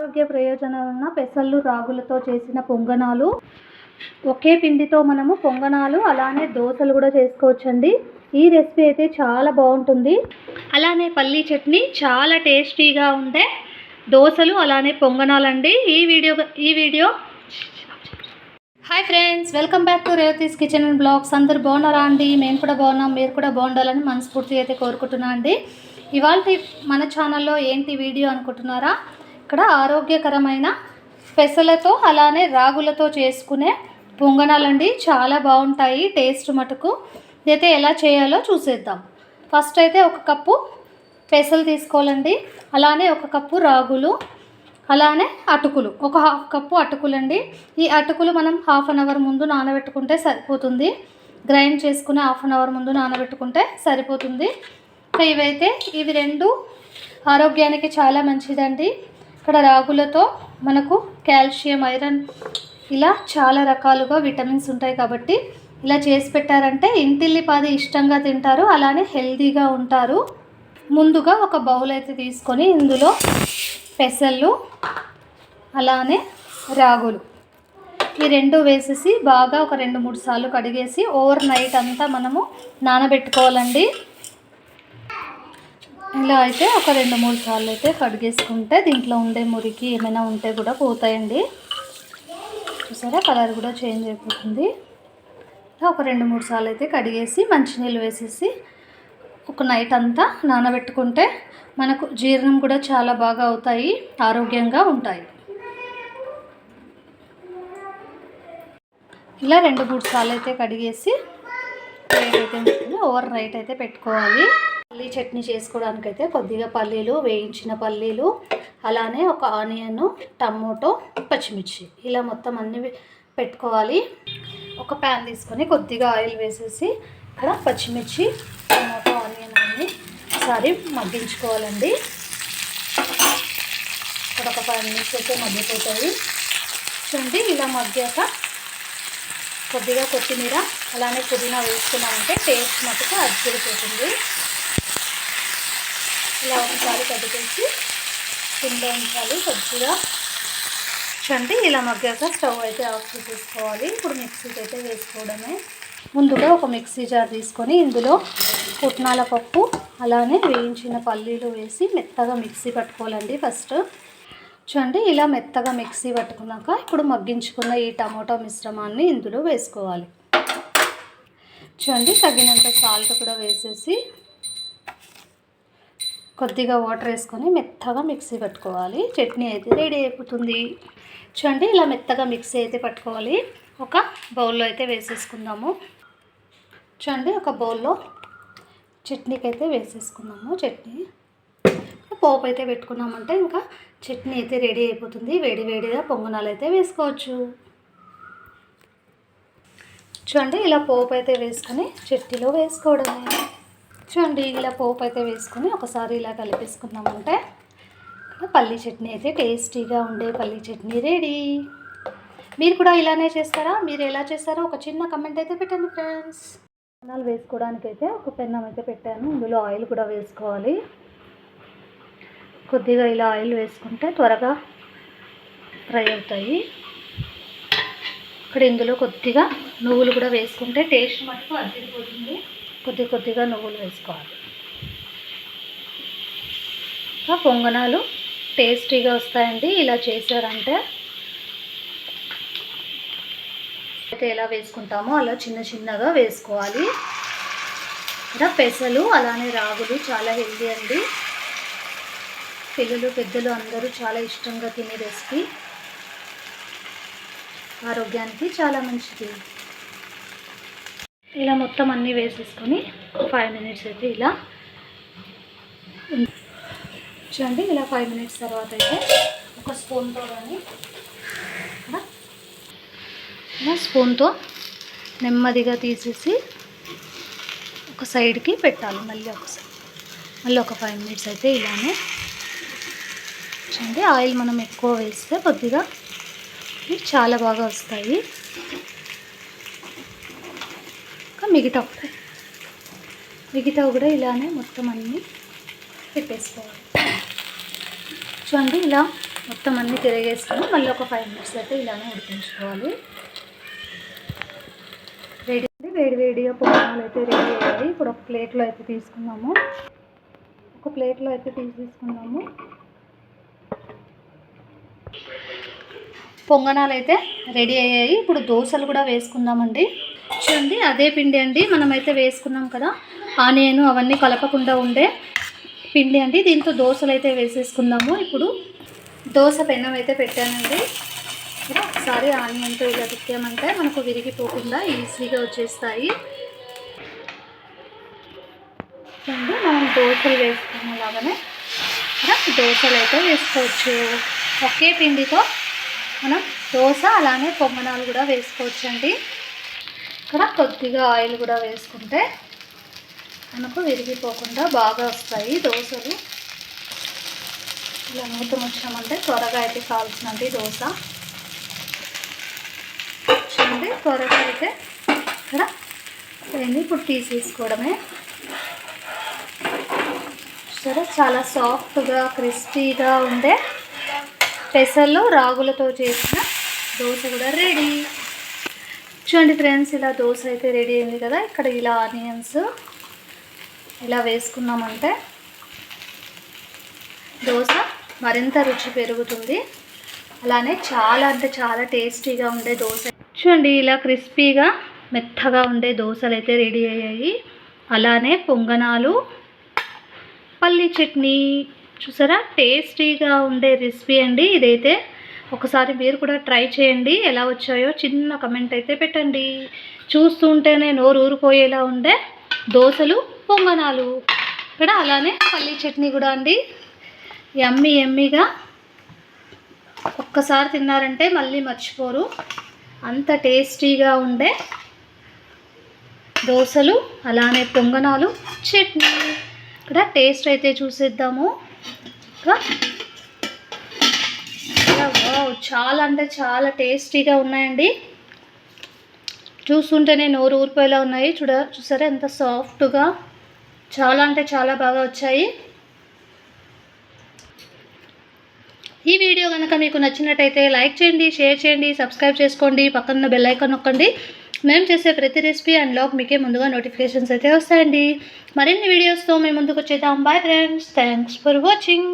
ఆరోగ్య ప్రయోజనాలున్న పెసళ్ళు రాగులతో చేసిన పొంగనాలు. ఒకే పిండితో మనము పొంగనాలు అలానే దోశలు కూడా చేసుకోవచ్చండి. ఈ రెసిపీ అయితే చాలా బాగుంటుంది. అలానే పల్లీ చట్నీ చాలా టేస్టీగా ఉండే దోశలు అలానే పొంగనాలండి. ఈ వీడియో ఈ video. Hi friends welcome back to Revathi's kitchen and vlogs. అందరు బాగున్నారా అండి? మేము కూడా బాగున్నాం మీరు కూడా బాగుండాలని మనస్ఫూర్తిగా అయితే కోరుకుంటున్నా అండి. ఇవాళ మన ఛానల్లో ఏంటి వీడియో అనుకుంటున్నారా? ఇక్కడ ఆరోగ్యకరమైన పెసలతో అలానే రాగులతో చేసుకునే పొంగనాలండి. చాలా బాగుంటాయి టేస్ట్ మటుకు. అయితే ఎలా చేయాలో చూసేద్దాం. ఫస్ట్ అయితే ఒక కప్పు పెసలు తీసుకోవాలండి. అలానే ఒక కప్పు రాగులు అలానే అటుకులు. ఒక హాఫ్ కప్పు అటుకులండి. ఈ అటుకులు మనం హాఫ్ అన్ అవర్ ముందు నానబెట్టుకుంటే సరిపోతుంది. గ్రైండ్ చేసుకుని హాఫ్ అన్ అవర్ ముందు నానబెట్టుకుంటే సరిపోతుంది. ఇవైతే ఇవి రెండు ఆరోగ్యానికి చాలా మంచిదండి. ఇక్కడ రాగులతో మనకు కాల్షియం ఐరన్ ఇలా చాలా రకాలుగా విటమిన్స్ ఉంటాయి కాబట్టి ఇలా చేసి పెట్టారంటే ఇంటిల్లిపాది ఇష్టంగా తింటారు అలానే హెల్తీగా ఉంటారు. ముందుగా ఒక బౌల్ అయితే తీసుకొని ఇందులో పెసళ్ళు అలానే రాగులు. ఈ రెండు వేసేసి బాగా ఒక రెండు మూడు సార్లు కడిగేసి ఓవర్ నైట్ అంతా మనము నానబెట్టుకోవాలండి. ఇలా అయితే ఒక రెండు మూడు సార్లు అయితే కడిగేసుకుంటే దీంట్లో ఉండే మురికి ఏమైనా ఉంటే కూడా పోతాయండి. చూసారా? కలర్ కూడా చేంజ్ అయిపోతుంది. ఒక రెండు మూడు సార్లు అయితే కడిగేసి మంచినీళ్ళు వేసేసి ఒక నైట్ అంతా నానబెట్టుకుంటే మనకు జీర్ణం కూడా చాలా బాగా అవుతాయి ఆరోగ్యంగా ఉంటాయి. ఇలా రెండు మూడు సార్లు అయితే కడిగేసి అయితే ఓవర్ నైట్ అయితే పెట్టుకోవాలి. పల్లీ చట్నీ చేసుకోవడానికి అయితే కొద్దిగా పల్లీలు వేయించిన పల్లీలు అలానే ఒక ఆనియన్ టమోటో పచ్చిమిర్చి. ఇలా మొత్తం అన్ని పెట్టుకోవాలి. ఒక ప్యాన్ తీసుకొని కొద్దిగా ఆయిల్ వేసేసి ఇక్కడ పచ్చిమిర్చి టమోటో ఆనియన్ అన్ని ఒకసారి మగ్గించుకోవాలండి. ఇక్కడ ఒక ఫైవ్ మినిట్స్ అయితే మగ్గిపోతాయి. చూడండి ఇలా మగ్గాక కొద్దిగా కొత్తిమీర అలానే పుదీనా వేసుకున్నామంటే టేస్ట్ మటుకు అద్దరిపోతుంది. ఇలా ఒకసారి కదిపేసి కింద ఉంచాలి కొద్దిగా. అంటే ఇలా మగ్గాక స్టవ్ అయితే ఆఫ్ చేసేసుకోవాలి. ఇప్పుడు మిక్సీకి అయితే వేసుకోవడమే. ముందుగా ఒక మిక్సీ జార్ తీసుకొని ఇందులో పుట్నాల పప్పు అలానే వేయించిన పల్లీలు వేసి మెత్తగా మిక్సీ పట్టుకోవాలండి ఫస్ట్. చూడండి ఇలా మెత్తగా మిక్సీ పట్టుకున్నాక ఇప్పుడు మగ్గించుకున్న ఈ టమాటో మిశ్రమాన్ని ఇందులో వేసుకోవాలి. చూడండి తగినంత సాల్ట్ కూడా వేసేసి కొద్దిగా వాటర్ వేసుకొని మెత్తగా మిక్సీ పట్టుకోవాలి. చట్నీ అయితే రెడీ అయిపోతుంది. చూడండి ఇలా మెత్తగా మిక్సీ అయితే పట్టుకోవాలి. ఒక బౌల్లో అయితే వేసేసుకుందాము. చూడండి ఒక బౌల్లో చట్నీకి అయితే వేసేసుకున్నాము చట్నీ పోపు అయితే పెట్టుకున్నామంటే ఇంకా చట్నీ అయితే రెడీ అయిపోతుంది. వేడి వేడిగా పొంగనాలు అయితే వేసుకోవచ్చు. చూడండి ఇలా పోపు అయితే వేసుకొని చట్నీలో వేసుకోవడమే. చూడండి ఇలా పోపు అయితే వేసుకుని ఒకసారి ఇలా కలిపేసుకున్నామంటే పల్లీ చట్నీ అయితే టేస్టీగా ఉండే పల్లీ చట్నీ రెడీ. మీరు కూడా ఇలానే చేస్తారా? మీరు ఎలా చేస్తారో ఒక చిన్న కమెంట్ అయితే పెట్టండి ఫ్రెండ్స్ పెన్నాలు వేసుకోవడానికి అయితే ఒక పెన్నం అయితే పెట్టాను. ఇందులో ఆయిల్ కూడా వేసుకోవాలి. కొద్దిగా ఇలా ఆయిల్ వేసుకుంటే త్వరగా ఫ్రై అవుతాయి. ఇక్కడ ఇందులో కొద్దిగా నువ్వులు కూడా వేసుకుంటే టేస్ట్ మటుకు అద్దరిపోతుంది. కొద్ది కొద్దిగా నువ్వులు వేసుకోవాలి. పొంగనాలు టేస్టీగా వస్తాయండి. ఇలా చేశారంటే అయితే ఎలా వేసుకుంటామో అలా చిన్న చిన్నగా వేసుకోవాలి. ఇలా పెసలు అలానే రాగులు చాలా హెల్దీ అండి. పిల్లలు పెద్దలు అందరూ చాలా ఇష్టంగా తినే రెసిపీ. ఆరోగ్యానికి చాలా మంచిది. ఇలా మొత్తం అన్నీ వేసేసుకొని ఫైవ్ మినిట్స్ అయితే ఇలా చూడండి ఇలా ఫైవ్ మినిట్స్ తర్వాత అయితే ఒక స్పూన్తో కానీ ఇలా స్పూన్తో నెమ్మదిగా తీసేసి ఒక సైడ్కి పెట్టాలి మళ్ళీ ఒకసారి మళ్ళీ ఒక ఫైవ్ మినిట్స్ అయితే ఇలానే. చూడండి ఆయిల్ మనం ఎక్కువ వేస్తే కొద్దిగా చాలా బాగా వస్తాయి. మిగతా ఒకటే. మిగతా కూడా ఇలానే మొత్తం అన్నీ పెట్టేసుకోవాలి. చూడండి ఇలా మొత్తం అన్నీ తిరిగేసుకొని మళ్ళీ ఒక ఫైవ్ మినిట్స్ అయితే ఇలానే ఉడికించుకోవాలి. వేడి వేడి వేడిగా పొంగనాలు అయితే రెడీ అయ్యాయి. ఇప్పుడు ఒక ప్లేట్లో అయితే తీసుకున్నాము ఒక ప్లేట్లో అయితే తీసేసుకున్నాము పొంగనాలు అయితే రెడీ అయ్యాయి. ఇప్పుడు దోశలు కూడా వేసుకుందామండి. చూడండి అదే పిండి అండి. మనమైతే వేసుకున్నాం కదా ఆనియన్ అవన్నీ కలపకుండా ఉండే పిండి అండి. దీంతో దోశలు అయితే వేసేసుకుందాము. ఇప్పుడు దోశ పెన్నం అయితే పెట్టానండి. ఇలా ఒకసారి ఆనియన్తో ఇలా తిక్కామంటే మనకు విరిగిపోకుండా ఈజీగా వచ్చేస్తాయి. అండి మనం దోశలు వేసుకున్న లాగానే దోశలు అయితే వేసుకోవచ్చు. ఒకే పిండితో మనం దోశ అలానే పొంగనాలు కూడా వేసుకోవచ్చు అండి ఇక్కడ కొద్దిగా ఆయిల్ కూడా వేసుకుంటే మనకు విరిగిపోకుండా బాగా వస్తాయి దోశలు. ఇలా మూత ముచ్చామంటే త్వరగా అయితే కావాల్సినండి దోశ. చూడండి త్వరగా అయితే ఇక్కడ ఏంది ఇప్పుడు తీసేసుకోవడమే సరే చాలా సాఫ్ట్గా క్రిస్పీగా ఉండే పెసలు రాగులతో చేసిన దోశ కూడా రెడీ. చూడండి ఫ్రెండ్స్ ఇలా దోశ అయితే రెడీ అయింది కదా. ఇక్కడ ఇలా ఆనియన్స్ ఇలా వేసుకున్నామంటే దోశ మరింత రుచి పెరుగుతుంది. అలానే చాలా అంటే చాలా టేస్టీగా ఉండే దోశ. చూడండి ఇలా క్రిస్పీగా మెత్తగా ఉండే దోశలు అయితే రెడీ అయ్యాయి. అలానే పొంగనాలు పల్లి చట్నీ చూసారా? టేస్టీగా ఉండే రెసిపీ అండి ఇదైతే. ఒకసారి మీరు కూడా ట్రై చేయండి. ఎలా వచ్చాయో చిన్న కమెంట్ అయితే పెట్టండి. చూస్తుంటేనే నోరు ఊరిపోయేలా ఉండే దోశలు పొంగనాలు. ఇక్కడ అలానే పల్లీ చట్నీ కూడా అండి. ఎమ్మి ఎమ్మిగా ఒక్కసారి తిన్నారంటే మళ్ళీ మర్చిపోరు. అంత టేస్టీగా ఉండే దోశలు అలానే పొంగనాలు చట్నీ. ఇక్కడ టేస్ట్ అయితే చూసేద్దాము. చాలా అంటే చాలా టేస్టీగా ఉన్నాయండి. చూస్తుంటేనే నోరు ఊరిపోయేలా ఉన్నాయి. చూడ చూసారా ఎంత సాఫ్ట్గా చాలా అంటే చాలా బాగా వచ్చాయి. ఈ వీడియో కనుక మీకు నచ్చినట్టయితే లైక్ చేయండి షేర్ చేయండి సబ్స్క్రైబ్ చేసుకోండి పక్కన బెల్ ఐకాన్ నొక్కండి. మేము చేసే ప్రతి రెసిపీ అండ్ లాగ్ మీకే ముందుగా నోటిఫికేషన్స్ అయితే వస్తాయండి. మరిన్ని వీడియోస్తో మేము ముందుకు వచ్చేద్దాం. Bye friends thanks for watching